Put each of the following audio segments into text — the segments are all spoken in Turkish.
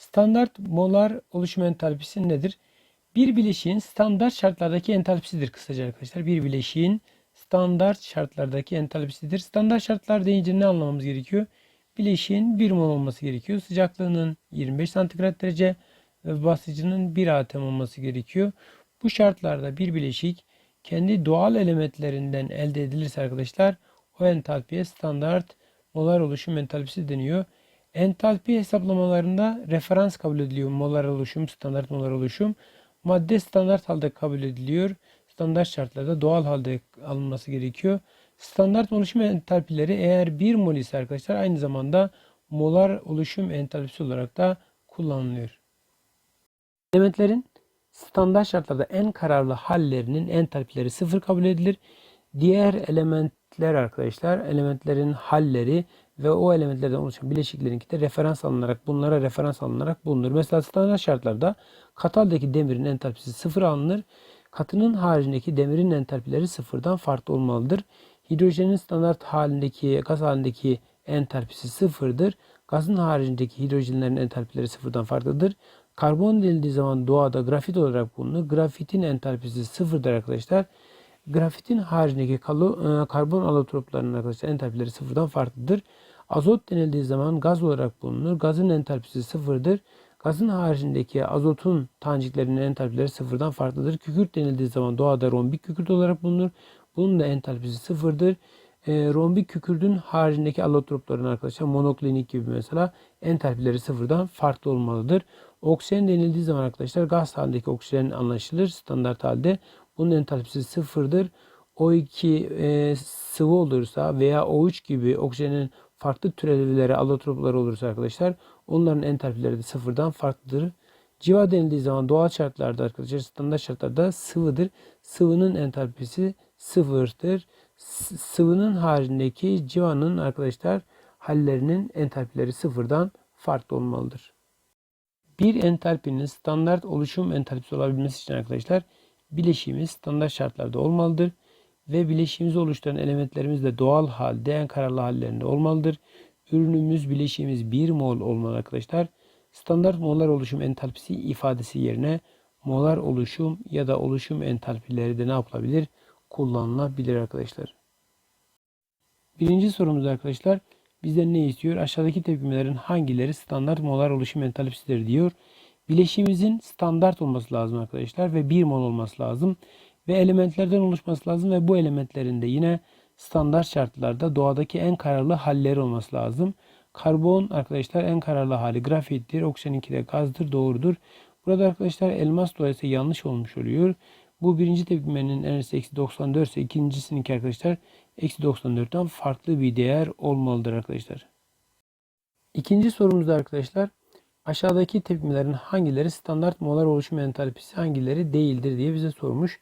Standart molar oluşum entalpisi nedir? Bir bileşiğin standart şartlardaki entalpisidir kısaca arkadaşlar. Bir bileşiğin standart şartlardaki entalpisidir. Standart şartlar deyince ne anlamamız gerekiyor? Bileşiğin 1 mol olması gerekiyor. Sıcaklığının 25 santigrat derece ve basıncının 1 atm olması gerekiyor. Bu şartlarda bir bileşik kendi doğal elementlerinden elde edilirse arkadaşlar o entalpiye standart molar oluşum entalpisi deniyor. Entalpi hesaplamalarında referans kabul ediliyor. Molar oluşum, standart molar oluşum. Madde standart halde kabul ediliyor. Standart şartlarda doğal halde alınması gerekiyor. Standart oluşum entalpileri eğer 1 mol ise arkadaşlar aynı zamanda molar oluşum entalpisi olarak da kullanılıyor. Elementlerin standart şartlarda en kararlı hallerinin entalpileri sıfır kabul edilir. Diğer elementler arkadaşlar elementlerin halleri ve o elementlerden oluşan bileşiklerinki de referans alınarak bunlara referans alınarak bulunur. Mesela standart şartlarda kataldaki demirin entalpisi sıfır alınır. Katının haricindeki demirin entalpileri sıfırdan farklı olmalıdır. Hidrojenin standart halindeki gaz halindeki entalpisi sıfırdır. Gazın haricindeki hidrojenlerin entalpileri sıfırdan farklıdır. Karbon denildiği zaman doğada grafit olarak bulunur. Grafitin entalpisi sıfırdır arkadaşlar. Grafitin haricindeki kalo, e, karbon alotroplarının arkadaşlar entalpileri sıfırdan farklıdır. Azot denildiği zaman gaz olarak bulunur. Gazın entalpisi sıfırdır. Gazın haricindeki azotun taneciklerinin entalpileri sıfırdan farklıdır. Kükürt denildiği zaman doğada rombik kükürt olarak bulunur. Bunun da entalpisi sıfırdır. E, rombik kükürdün haricindeki allotropların arkadaşlar monoklinik gibi mesela entalpileri sıfırdan farklı olmalıdır. Oksijen denildiği zaman arkadaşlar gaz halindeki oksijen anlaşılır standart halde. Bunun entalpisi sıfırdır. O2 e, sıvı olursa veya O3 gibi oksijenin farklı türevleri, allotropları olursa arkadaşlar onların entalpileri de sıfırdan farklıdır. Civa denildiği zaman doğal şartlarda arkadaşlar standart şartlarda sıvıdır. Sıvının entalpisi sıfırdır. S- Sıvının haricindeki civanın arkadaşlar hallerinin entalpileri sıfırdan farklı olmalıdır. Bir entalpinin standart oluşum entalpisi olabilmesi için arkadaşlar bileşiğimiz standart şartlarda olmalıdır ve bileşiğimizi oluşturan elementlerimiz de doğal halde en kararlı hallerinde olmalıdır. Ürünümüz bileşiğimiz 1 mol olmalı arkadaşlar. Standart molar oluşum entalpisi ifadesi yerine molar oluşum ya da oluşum entalpileri de ne yapılabilir? Kullanılabilir arkadaşlar. Birinci sorumuz arkadaşlar bizden ne istiyor? Aşağıdaki tepkimelerin hangileri standart molar oluşum entalpisidir diyor. Bileşiğimizin standart olması lazım arkadaşlar ve 1 mol olması lazım ve elementlerden oluşması lazım ve bu elementlerin de yine standart şartlarda doğadaki en kararlı halleri olması lazım. Karbon arkadaşlar en kararlı hali grafittir. Oksijeninki de gazdır. Doğrudur. Burada arkadaşlar elmas dolayısıyla yanlış olmuş oluyor. Bu birinci tepkimenin enerjisi eksi 94 ise ikincisininki arkadaşlar eksi 94'ten farklı bir değer olmalıdır arkadaşlar. İkinci sorumuzda arkadaşlar aşağıdaki tepkimelerin hangileri standart molar oluşum entalpisi hangileri değildir diye bize sormuş.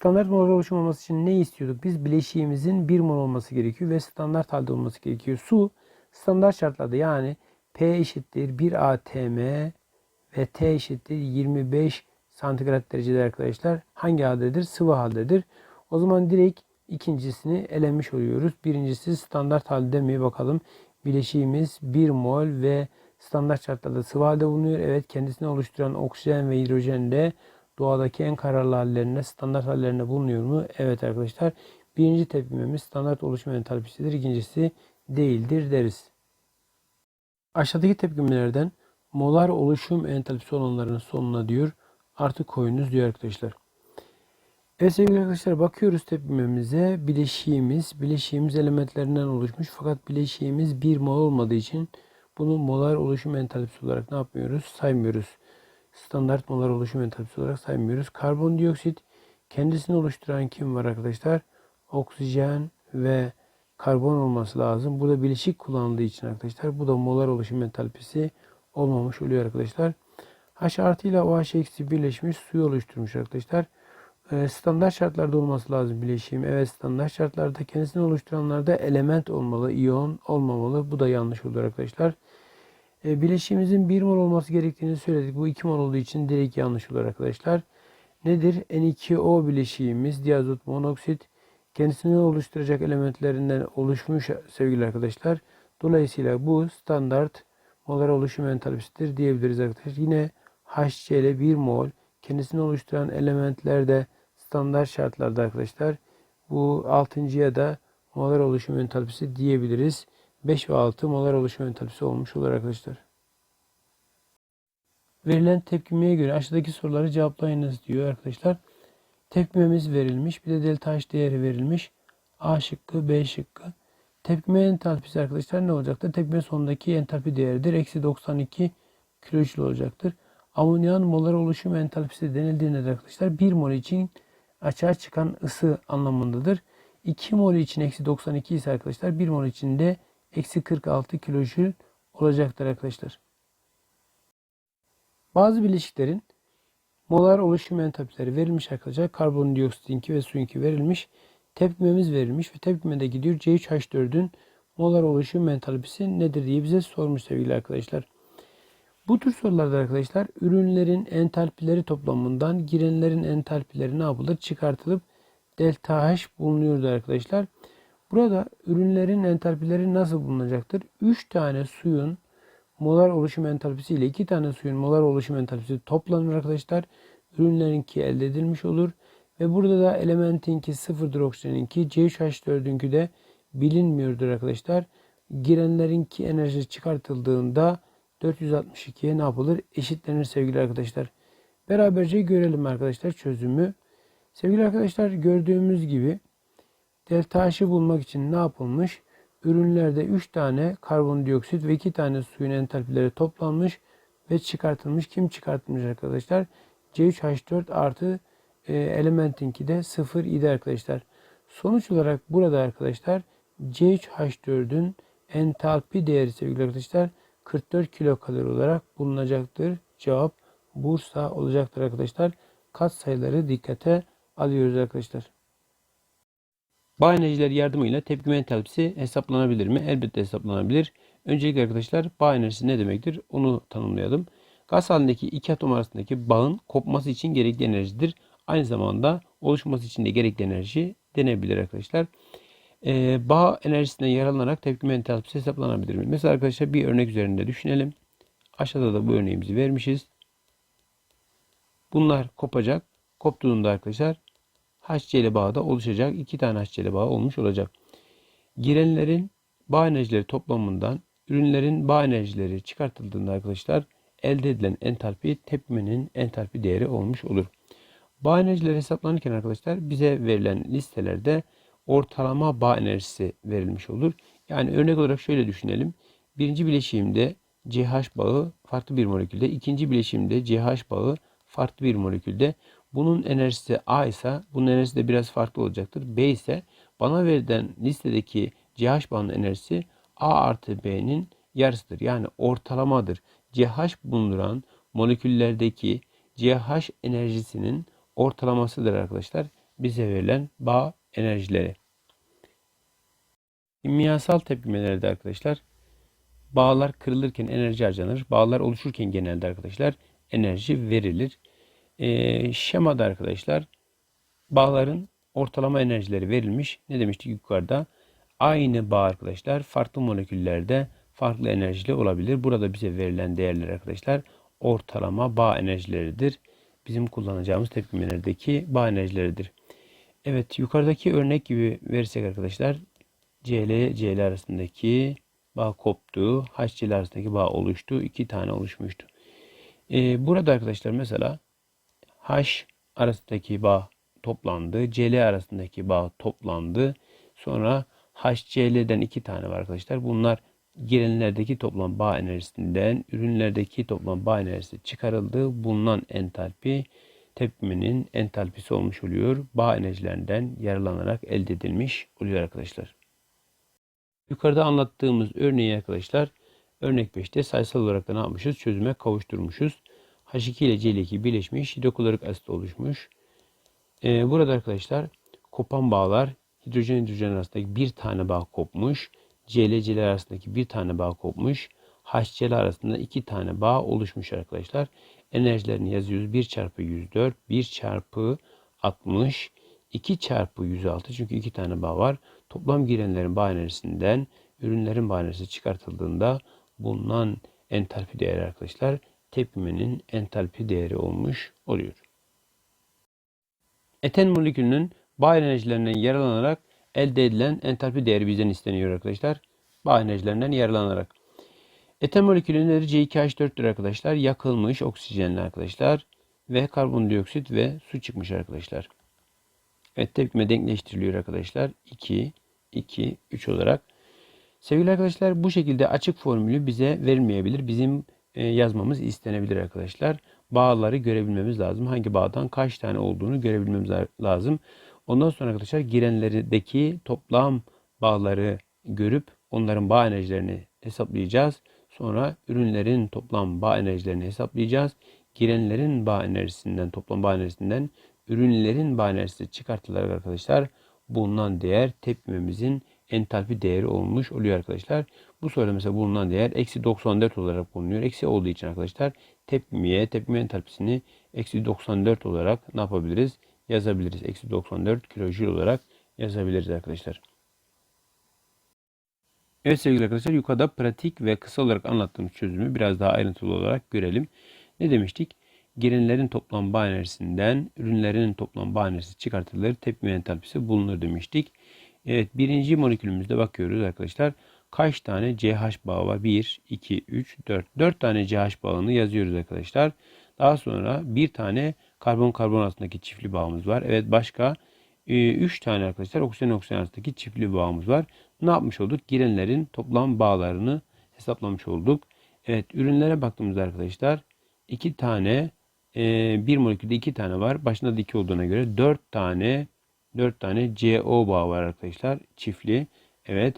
Standart molar oluşum olması için ne istiyorduk? Biz bileşiğimizin 1 mol olması gerekiyor ve standart halde olması gerekiyor. Su standart şartlarda yani P eşittir 1 atm ve T eşittir 25 santigrat derecede arkadaşlar. Hangi haldedir? Sıvı haldedir. O zaman direkt ikincisini elemiş oluyoruz. Birincisi standart halde mi bakalım. Bileşiğimiz 1 mol ve standart şartlarda sıvı halde bulunuyor. Evet kendisini oluşturan oksijen ve hidrojen de doğadaki en kararlı hallerinde standart hallerinde bulunuyor mu? Evet arkadaşlar. Birinci tepkimemiz standart oluşum entalpisidir. İkincisi değildir deriz. Aşağıdaki tepkimelerden molar oluşum entalpisi olanların sonuna diyor artı koyunuz diyor arkadaşlar. Evet sevgili arkadaşlar bakıyoruz tepkimemize. Bileşiğimiz, bileşiğimiz elementlerinden oluşmuş fakat bileşiğimiz bir mol olmadığı için bunu molar oluşum entalpisi olarak ne yapmıyoruz? Saymıyoruz. Standart molar oluşum entalpisi olarak saymıyoruz. Karbondioksit kendisini oluşturan kim var arkadaşlar? Oksijen ve karbon olması lazım. Burada bileşik kullanıldığı için arkadaşlar bu da molar oluşum entalpisi olmamış oluyor arkadaşlar. H artı ile OH eksi birleşmiş suyu oluşturmuş arkadaşlar. Ee, standart şartlarda olması lazım bileşiğim. Evet standart şartlarda kendisini oluşturanlarda element olmalı, iyon olmamalı. Bu da yanlış olur arkadaşlar. Ee, bileşiğimizin 1 mol olması gerektiğini söyledik. Bu 2 mol olduğu için direkt yanlış olur arkadaşlar. Nedir? N2O bileşiğimiz diazot monoksit kendisini oluşturacak elementlerinden oluşmuş sevgili arkadaşlar. Dolayısıyla bu standart molar oluşum entalpisidir diyebiliriz arkadaşlar. Yine HCl 1 mol kendisini oluşturan elementler de standart şartlarda arkadaşlar. Bu altıncıya da molar oluşum entalpisi diyebiliriz. 5 ve 6 molar oluşum entalpisi olmuş olur arkadaşlar. Verilen tepkimeye göre aşağıdaki soruları cevaplayınız diyor arkadaşlar. Tepkimemiz verilmiş. Bir de delta H değeri verilmiş. A şıkkı, B şıkkı. Tepkime entalpisi arkadaşlar ne olacaktır? Tepkime sonundaki entalpi değeridir. Eksi 92 kilojül olacaktır. Amonyan molar oluşum entalpisi denildiğinde de arkadaşlar 1 mol için açığa çıkan ısı anlamındadır. 2 mol için eksi 92 ise arkadaşlar 1 mol için de eksi 46 kilojül olacaktır arkadaşlar. Bazı bileşiklerin molar oluşum entalpileri verilmiş arkadaşlar. Karbondioksitinki ve suyunki verilmiş. Tepkimemiz verilmiş ve tepkime de gidiyor. C3H4'ün molar oluşum entalpisi nedir diye bize sormuş sevgili arkadaşlar. Bu tür sorularda arkadaşlar ürünlerin entalpileri toplamından girenlerin entalpileri ne yapılır? Çıkartılıp delta H bulunuyordu arkadaşlar. Burada ürünlerin entalpileri nasıl bulunacaktır? 3 tane suyun molar oluşum entalpisi ile 2 tane suyun molar oluşum entalpisi toplanır arkadaşlar. Ürünlerinki elde edilmiş olur. Ve burada da elementinki sıfırdır oksijeninki. C3H4'ünkü de bilinmiyordur arkadaşlar. Girenlerinki enerji çıkartıldığında 462'ye ne yapılır? Eşitlenir sevgili arkadaşlar. Beraberce görelim arkadaşlar çözümü. Sevgili arkadaşlar gördüğümüz gibi delta bulmak için ne yapılmış? Ürünlerde 3 tane karbondioksit ve 2 tane suyun entalpileri toplanmış ve çıkartılmış. Kim çıkartılmış arkadaşlar? C3H4 artı e, elementinki de 0 idi arkadaşlar. Sonuç olarak burada arkadaşlar C3H4'ün entalpi değeri sevgili arkadaşlar 44 kilokalori olarak bulunacaktır. Cevap Bursa olacaktır arkadaşlar. Kat sayıları dikkate alıyoruz arkadaşlar. Bağ enerjileri yardımıyla tepkime entalpisi hesaplanabilir mi? Elbette hesaplanabilir. Öncelikle arkadaşlar bağ enerjisi ne demektir? Onu tanımlayalım. Gaz halindeki iki atom arasındaki bağın kopması için gerekli enerjidir. Aynı zamanda oluşması için de gerekli enerji denebilir arkadaşlar. Ee, bağ enerjisinden yararlanarak tepkime entalpisi hesaplanabilir mi? Mesela arkadaşlar bir örnek üzerinde düşünelim. Aşağıda da bu örneğimizi vermişiz. Bunlar kopacak. Koptuğunda arkadaşlar HCl bağı da oluşacak. İki tane HCl bağı olmuş olacak. Girenlerin bağ enerjileri toplamından ürünlerin bağ enerjileri çıkartıldığında arkadaşlar elde edilen entalpi tepkimenin entalpi değeri olmuş olur. Bağ enerjileri hesaplanırken arkadaşlar bize verilen listelerde ortalama bağ enerjisi verilmiş olur. Yani örnek olarak şöyle düşünelim. Birinci bileşiğimde CH bağı farklı bir molekülde, ikinci bileşiğimde CH bağı farklı bir molekülde. Bunun enerjisi A ise bunun enerjisi de biraz farklı olacaktır. B ise bana verilen listedeki CH bağının enerjisi A artı B'nin yarısıdır. Yani ortalamadır. CH bulunduran moleküllerdeki CH enerjisinin ortalamasıdır arkadaşlar. Bize verilen bağ enerjileri. Kimyasal tepkimelerde arkadaşlar bağlar kırılırken enerji harcanır. Bağlar oluşurken genelde arkadaşlar enerji verilir. Ee, şemada arkadaşlar bağların ortalama enerjileri verilmiş. Ne demiştik yukarıda? Aynı bağ arkadaşlar farklı moleküllerde farklı enerjili olabilir. Burada bize verilen değerler arkadaşlar ortalama bağ enerjileridir. Bizim kullanacağımız tepkimelerdeki bağ enerjileridir. Evet yukarıdaki örnek gibi verirsek arkadaşlar CL CL arasındaki bağ koptu. HCl arasındaki bağ oluştu. iki tane oluşmuştu. Ee, burada arkadaşlar mesela H arasındaki bağ toplandı. CL arasındaki bağ toplandı. Sonra HCl'den iki tane var arkadaşlar. Bunlar girenlerdeki toplam bağ enerjisinden ürünlerdeki toplam bağ enerjisi çıkarıldı. Bulunan entalpi tepkimenin entalpisi olmuş oluyor. Bağ enerjilerinden yararlanarak elde edilmiş oluyor arkadaşlar. Yukarıda anlattığımız örneği arkadaşlar örnek 5'te sayısal olarak da ne yapmışız? Çözüme kavuşturmuşuz. H2 ile Cl2 birleşmiş hidroklorik asit oluşmuş. Ee, burada arkadaşlar kopan bağlar hidrojen hidrojen arasındaki bir tane bağ kopmuş. Cl Cl arasındaki bir tane bağ kopmuş. HCl arasında iki tane bağ oluşmuş arkadaşlar. Enerjilerini yazıyoruz. 1 çarpı 104, 1 çarpı 60, 2 çarpı 106 çünkü iki tane bağ var. Toplam girenlerin bağ enerjisinden ürünlerin bağ enerjisi çıkartıldığında bulunan entalpi değeri arkadaşlar tepkimenin entalpi değeri olmuş oluyor. Eten molekülünün bağ enerjilerinden yararlanarak elde edilen entalpi değeri bizden isteniyor arkadaşlar. Bağ enerjilerinden yararlanarak. Eten molekülünün C2H4'tür arkadaşlar. Yakılmış oksijenli arkadaşlar. Ve karbondioksit ve su çıkmış arkadaşlar. Evet tepkime denkleştiriliyor arkadaşlar. 2, 2, 3 olarak. Sevgili arkadaşlar bu şekilde açık formülü bize verilmeyebilir. Bizim yazmamız istenebilir arkadaşlar. Bağları görebilmemiz lazım. Hangi bağdan kaç tane olduğunu görebilmemiz lazım. Ondan sonra arkadaşlar girenlerdeki toplam bağları görüp onların bağ enerjilerini hesaplayacağız. Sonra ürünlerin toplam bağ enerjilerini hesaplayacağız. Girenlerin bağ enerjisinden, toplam bağ enerjisinden ürünlerin bağ enerjisi çıkartılarak arkadaşlar bulunan değer tepkimemizin entalpi değeri olmuş oluyor arkadaşlar. Bu mesela bulunan değer eksi 94 olarak bulunuyor. Eksi olduğu için arkadaşlar tepkimeye, tepkime entalpisini eksi 94 olarak ne yapabiliriz? Yazabiliriz. Eksi 94 kilojül olarak yazabiliriz arkadaşlar. Evet sevgili arkadaşlar yukarıda pratik ve kısa olarak anlattığımız çözümü biraz daha ayrıntılı olarak görelim. Ne demiştik? Girenlerin toplam bağ enerjisinden ürünlerin toplam bağ enerjisi çıkartılır. Tepkime entalpisi bulunur demiştik. Evet birinci molekülümüzde bakıyoruz arkadaşlar. Kaç tane CH bağı var? 1, 2, 3, 4. 4 tane CH bağını yazıyoruz arkadaşlar. Daha sonra bir tane karbon karbon arasındaki çiftli bağımız var. Evet başka 3 e, tane arkadaşlar oksijen oksijen arasındaki çiftli bağımız var. Ne yapmış olduk? Girenlerin toplam bağlarını hesaplamış olduk. Evet ürünlere baktığımızda arkadaşlar 2 tane e, bir molekülde 2 tane var. Başında da 2 olduğuna göre 4 tane 4 tane CO bağı var arkadaşlar. Çiftli. Evet.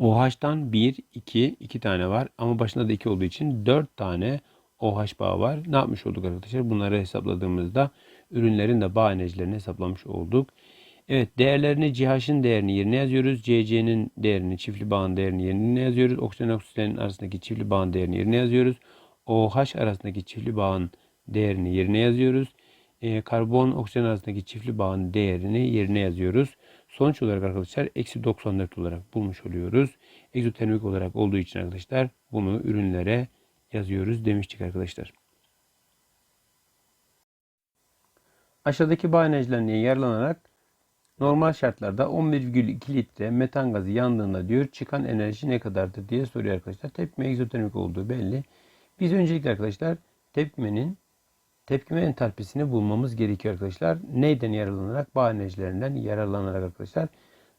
OH'tan 1, 2, 2 tane var. Ama başında da 2 olduğu için 4 tane OH bağı var. Ne yapmış olduk arkadaşlar? Bunları hesapladığımızda ürünlerin de bağ enerjilerini hesaplamış olduk. Evet değerlerini CH'ın değerini yerine yazıyoruz. CC'nin değerini çiftli bağın değerini yerine yazıyoruz. Oksijen oksijenin arasındaki çiftli bağın değerini yerine yazıyoruz. OH arasındaki çiftli bağın değerini yerine yazıyoruz. E, karbon oksijen arasındaki çiftli bağın değerini yerine yazıyoruz. Sonuç olarak arkadaşlar eksi 94 olarak bulmuş oluyoruz. Egzotermik olarak olduğu için arkadaşlar bunu ürünlere yazıyoruz demiştik arkadaşlar. Aşağıdaki bağ enerjilerinden yararlanarak normal şartlarda 11,2 litre metan gazı yandığında diyor çıkan enerji ne kadardır diye soruyor arkadaşlar. Tepkime egzotermik olduğu belli. Biz öncelikle arkadaşlar tepkimenin tepkime entalpisini bulmamız gerekiyor arkadaşlar. Neyden yararlanarak? Bağ enerjilerinden yararlanarak arkadaşlar.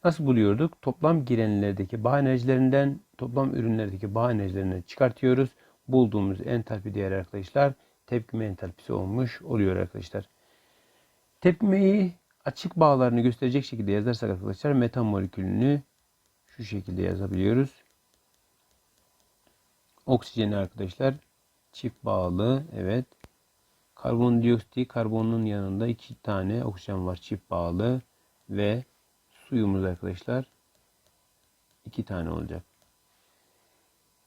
Nasıl buluyorduk? Toplam girenlerdeki bağ enerjilerinden toplam ürünlerdeki bağ enerjilerini çıkartıyoruz. Bulduğumuz entalpi değeri arkadaşlar tepkime entalpisi olmuş oluyor arkadaşlar. Tepkimeyi açık bağlarını gösterecek şekilde yazarsak arkadaşlar metan molekülünü şu şekilde yazabiliyoruz. Oksijeni arkadaşlar çift bağlı evet Karbondioksit karbonun yanında iki tane oksijen var çift bağlı ve suyumuz arkadaşlar iki tane olacak.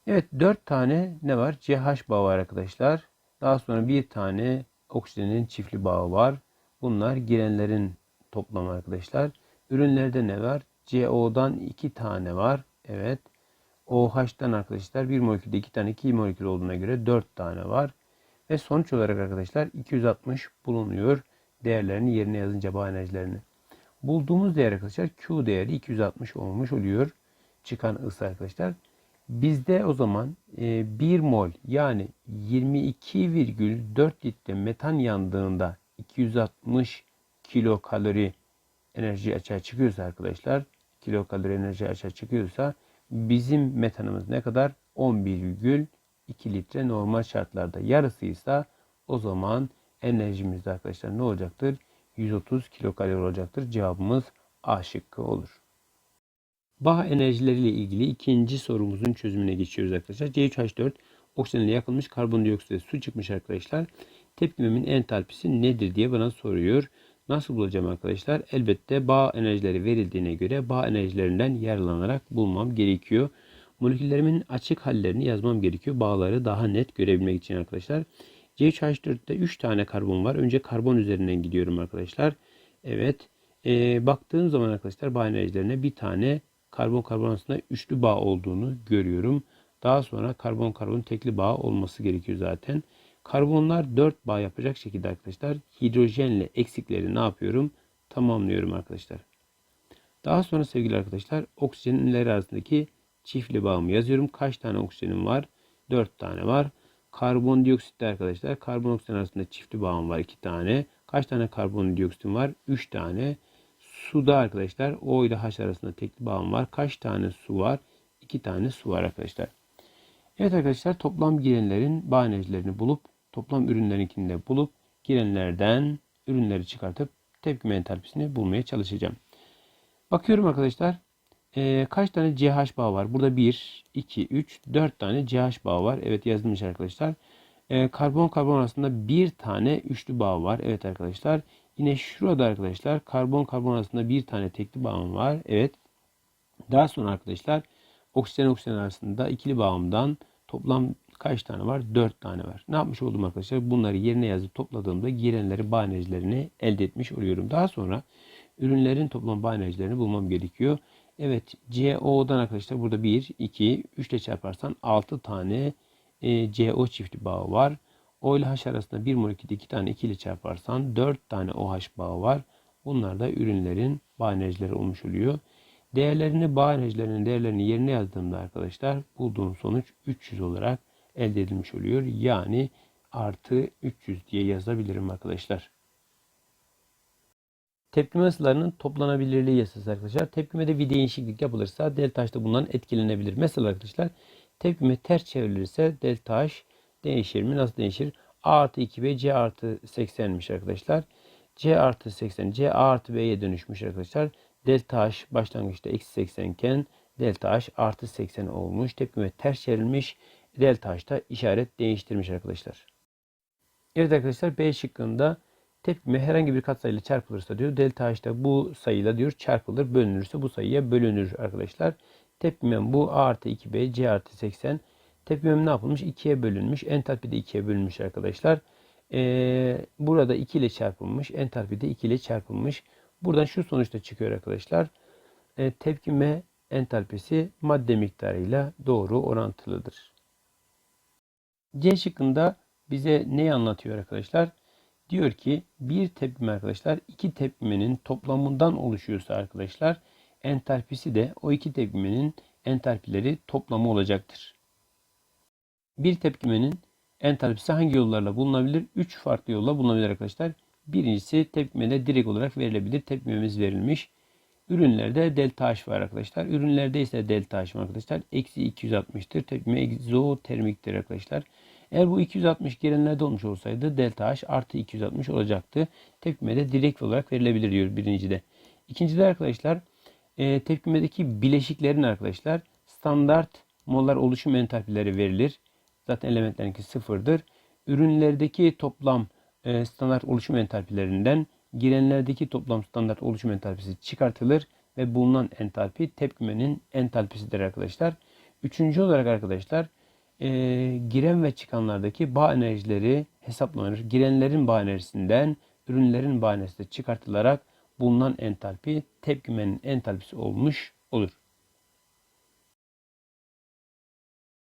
Evet dört tane ne var? CH bağı var arkadaşlar. Daha sonra bir tane oksijenin çiftli bağı var. Bunlar girenlerin toplamı arkadaşlar. Ürünlerde ne var? CO'dan iki tane var. Evet. OH'tan arkadaşlar bir molekülde iki tane iki molekül olduğuna göre dört tane var. Ve sonuç olarak arkadaşlar 260 bulunuyor. Değerlerini yerine yazınca bağ enerjilerini. Bulduğumuz değer arkadaşlar Q değeri 260 olmuş oluyor. Çıkan ısı arkadaşlar. Bizde o zaman 1 e, mol yani 22,4 litre metan yandığında 260 kilokalori enerji açığa çıkıyorsa arkadaşlar kilokalori enerji açığa çıkıyorsa bizim metanımız ne kadar? 11,4 2 litre normal şartlarda yarısıysa o zaman enerjimiz arkadaşlar ne olacaktır? 130 kilokalori olacaktır. Cevabımız A şıkkı olur. Bağ enerjileriyle ilgili ikinci sorumuzun çözümüne geçiyoruz arkadaşlar. C3H4 oksijenle yakılmış karbondioksit su çıkmış arkadaşlar. Tepkimemin entalpisi nedir diye bana soruyor. Nasıl bulacağım arkadaşlar? Elbette bağ enerjileri verildiğine göre bağ enerjilerinden yararlanarak bulmam gerekiyor moleküllerimin açık hallerini yazmam gerekiyor. Bağları daha net görebilmek için arkadaşlar. CH4'te 3 tane karbon var. Önce karbon üzerinden gidiyorum arkadaşlar. Evet. E, baktığım zaman arkadaşlar bağ enerjilerine bir tane karbon karbon arasında üçlü bağ olduğunu görüyorum. Daha sonra karbon karbon tekli bağ olması gerekiyor zaten. Karbonlar 4 bağ yapacak şekilde arkadaşlar hidrojenle eksikleri ne yapıyorum? Tamamlıyorum arkadaşlar. Daha sonra sevgili arkadaşlar oksijenler arasındaki çiftli bağımı yazıyorum. Kaç tane oksijenim var? 4 tane var. Karbondioksitte arkadaşlar karbon arasında çiftli bağım var 2 tane. Kaç tane karbondioksitim var? 3 tane. Suda arkadaşlar O ile H arasında tekli bağım var. Kaç tane su var? 2 tane su var arkadaşlar. Evet arkadaşlar toplam girenlerin bağ bulup toplam ürünlerinkini de bulup girenlerden ürünleri çıkartıp tepkime entalpisini bulmaya çalışacağım. Bakıyorum arkadaşlar. Ee, kaç tane CH bağı var? Burada 1, 2, 3, 4 tane CH bağı var. Evet yazılmış arkadaşlar. Ee, karbon karbon arasında bir tane üçlü bağ var. Evet arkadaşlar. Yine şurada arkadaşlar karbon karbon arasında bir tane tekli bağım var. Evet. Daha sonra arkadaşlar oksijen oksijen arasında ikili bağımdan toplam kaç tane var? 4 tane var. Ne yapmış oldum arkadaşlar? Bunları yerine yazıp topladığımda girenleri bağ enerjilerini elde etmiş oluyorum. Daha sonra ürünlerin toplam bağ enerjilerini bulmam gerekiyor. Evet CO'dan arkadaşlar burada 1, 2, 3 ile çarparsan 6 tane e, CO çifti bağı var. O ile H arasında 1 molekülde 2 tane 2 ile çarparsan 4 tane OH bağı var. Bunlar da ürünlerin bağ enerjileri olmuş oluyor. Değerlerini bağ enerjilerinin değerlerini yerine yazdığımda arkadaşlar bulduğum sonuç 300 olarak elde edilmiş oluyor. Yani artı 300 diye yazabilirim arkadaşlar. Tepkime ısılarının toplanabilirliği yasası arkadaşlar. Tepkimede bir değişiklik yapılırsa delta H da bundan etkilenebilir. Mesela arkadaşlar tepkime ters çevrilirse delta H değişir mi? Nasıl değişir? A artı 2B C artı 80'miş arkadaşlar. C artı 80 C A artı B'ye dönüşmüş arkadaşlar. Delta H başlangıçta eksi 80 iken delta H artı 80 olmuş. Tepkime ters çevrilmiş. Delta H da işaret değiştirmiş arkadaşlar. Evet arkadaşlar B şıkkında tepkime herhangi bir katsayıyla çarpılırsa diyor. Delta H da bu sayıyla diyor çarpılır. Bölünürse bu sayıya bölünür arkadaşlar. Tepkimem bu A artı 2B C artı 80. Tepkimem ne yapılmış? 2'ye bölünmüş. Entalpi de 2'ye bölünmüş arkadaşlar. Ee, burada 2 ile çarpılmış. Entalpi de 2 ile çarpılmış. Buradan şu sonuçta çıkıyor arkadaşlar. Ee, tepkime entalpisi madde miktarıyla doğru orantılıdır. C şıkkında bize neyi anlatıyor arkadaşlar? Diyor ki bir tepkime arkadaşlar iki tepkimenin toplamından oluşuyorsa arkadaşlar entalpisi de o iki tepkimenin entalpileri toplamı olacaktır. Bir tepkimenin entalpisi hangi yollarla bulunabilir? 3 farklı yolla bulunabilir arkadaşlar. Birincisi tepkimede direkt olarak verilebilir. Tepkimemiz verilmiş. Ürünlerde delta H var arkadaşlar. Ürünlerde ise delta H arkadaşlar. Eksi 260'tır. Tepkime egzotermiktir arkadaşlar. Eğer bu 260 girenlerde olmuş olsaydı delta H artı 260 olacaktı. Tepkimede direkt olarak verilebilir diyor birincide. İkincide arkadaşlar e, tepkimedeki bileşiklerin arkadaşlar standart molar oluşum entalpileri verilir. Zaten elementlerinki sıfırdır. Ürünlerdeki toplam e, standart oluşum entalpilerinden girenlerdeki toplam standart oluşum entalpisi çıkartılır ve bulunan entalpi tepkimenin entalpisidir arkadaşlar. Üçüncü olarak arkadaşlar e, giren ve çıkanlardaki bağ enerjileri hesaplanır. Girenlerin bağ enerjisinden ürünlerin bağ enerjisi çıkartılarak bulunan entalpi tepkimenin entalpisi olmuş olur.